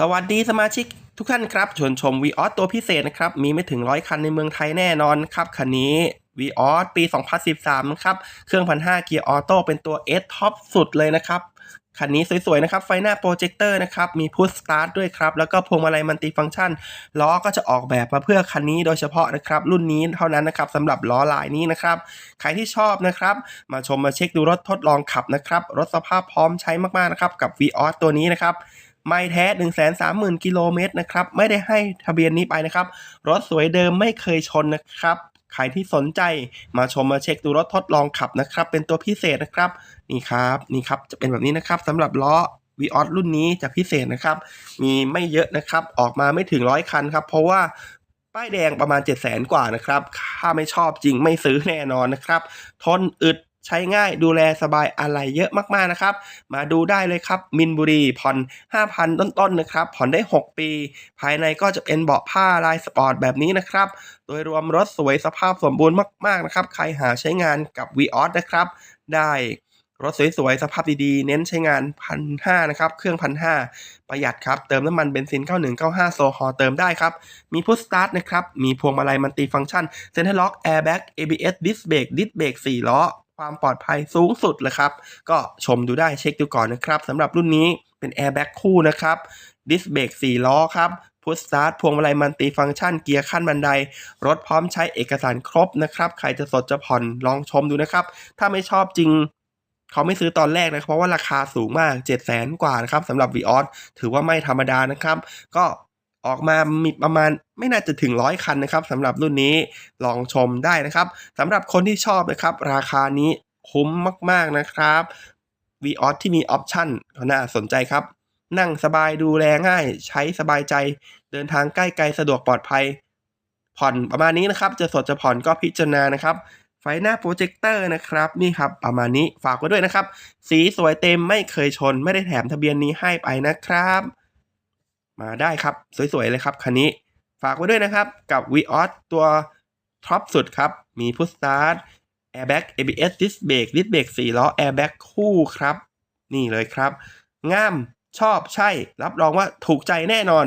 สวัสดีสมาชิกทุกท่านครับชวนชม v ีออสตัวพิเศษนะครับ มีไม่ถึงร้อยคันในเมืองไทยแน่นอนครับ คันนี้ v ีออสปี 2013นะครับ เครื่องพันห้าเกียร์ออโต้เป็นตัว S ท็อปสุดเลยนะครับ คันนี้สวยๆ นะครับ ไฟหน้าโปรเจคเตอร์นะครับ มีพุชสตาร์ทด้วยครับ แล้วก็พวงมาลัยมัลติฟังก์ชัน ล้อก็จะออกแบบมาเพื่อคันนี้โดยเฉพาะนะครับ รุ่นนี้เท่านั้นนะครับสำหรับล้อลายนี้นะครับ ใครที่ชอบนะครับ มาชมมาเช็คดูรถทดลองขับนะครับ รถสภาพพร้อมใช้มากๆ นะครับ กับ v ีออสตัวนี้นะครับ ไม่แท้ 1 3 0 0 0 0 กิโลเมตรนะครับ ไม่ได้ให้ทะเบียนนี้ไปนะครับ รถสวยเดิมไม่เคยชนนะครับใครที่สนใจมาชมมาเช็คดูรถทดลองขับนะครับ เป็นตัวพิเศษนะครับ นี่ครับนี่ครับจะเป็นแบบนี้นะครับสำหรับล้อ v ีออสรุ่นนี้จะพิเศษนะครับ มีไม่เยอะนะครับ ออกมาไม่ถึงร้อยคันครับ เพราะว่าป้ายแดงประมาณ 7 0 0 0 0 0 กว่านะครับ ถ้าไม่ชอบจริงไม่ซื้อแน่นอนนะครับ ทนอึด ใช้ง่ายดูแลสบายอะไรเยอะมากๆนะครับ มาดูได้เลยครับ มินบุรีผ่อน 5,000 ต้นๆนะครับ ผ่อนได้ 6 ปี ภายในก็จะเป็นเบาะผ้าลายสปอร์ตแบบนี้นะครับ โดยรวมรถสวยสภาพสมบูรณ์มากๆนะครับ ใครหาใช้งานกับ v ีออสนะครับ ได้รถสวยๆ สภาพดีๆ เน้นใช้งานพันห้านะครับ เครื่องพันห้าประหยัดครับ เติมน้ำมันเบนซิน 9195 โซฮอเติมได้ครับ มีพุชสตาร์ทนะครับ มีพวงมาลัยมัลติฟังก์ชัน เซ็นทรัลล็อก แอร์แบ็ก ABS ดิสเบรกดิสเบรก4ล้อ ความปลอดภัยสูงสุดเลยครับ ก็ชมดูได้เช็คดูก่อนนะครับสำหรับรุ่นนี้เป็นแอร์แบ็กคู่นะครับดิสเบรก4ล้อครับพุชสตาร์ทพวงมาลัยมัลติฟังก์ชันเกียร์ขั้นบันได รถพร้อมใช้เอกสารครบนะครับ ใครจะสดจะผ่อนลองชมดูนะครับ ถ้าไม่ชอบจริงเขาไม่ซื้อตอนแรกนะเพราะว่าราคาสูงมาก 7 0 0 0 0 0 กว่านะครับสำหรับ v ีออสถือว่าไม่ธรรมดานะครับ ก็ ออกมามีประมาณไม่น่าจะถึงร้อยคันนะครับสำหรับรุ่นนี้ลองชมได้นะครับสำหรับคนที่ชอบนะครับ ราคานี้คุ้มมากๆนะครับ v ีออสที่มีออปชั่นก็น่าสนใจครับ นั่งสบายดูแลง่าย ใช้สบายใจ เดินทางใกล้ไกลสะดวกปลอดภัย ผ่อนประมาณนี้นะครับ จะสดจะผ่อนก็พิจารณานะครับไฟหน้าโปรเจคเตอร์นะครับนี่ครับประมาณนี้ฝากไว้ด้วยนะครับ สีสวยเต็มไม่เคยชนไม่ได้แถมทะเบียนนี้ให้ไปนะครับ มาได้ครับ สวยๆ เลยครับคันนี้ ฝากไว้ด้วยนะครับกับ v ีออสตัวท็อปสุดครับ มีพุชสตาร์ทแอร์แบ็ก ABS ดิสเบรกดิสเบรกสี่ล้อแอร์แบ็กคู่ครับ นี่เลยครับงามชอบใช่ รับรองว่าถูกใจแน่นอน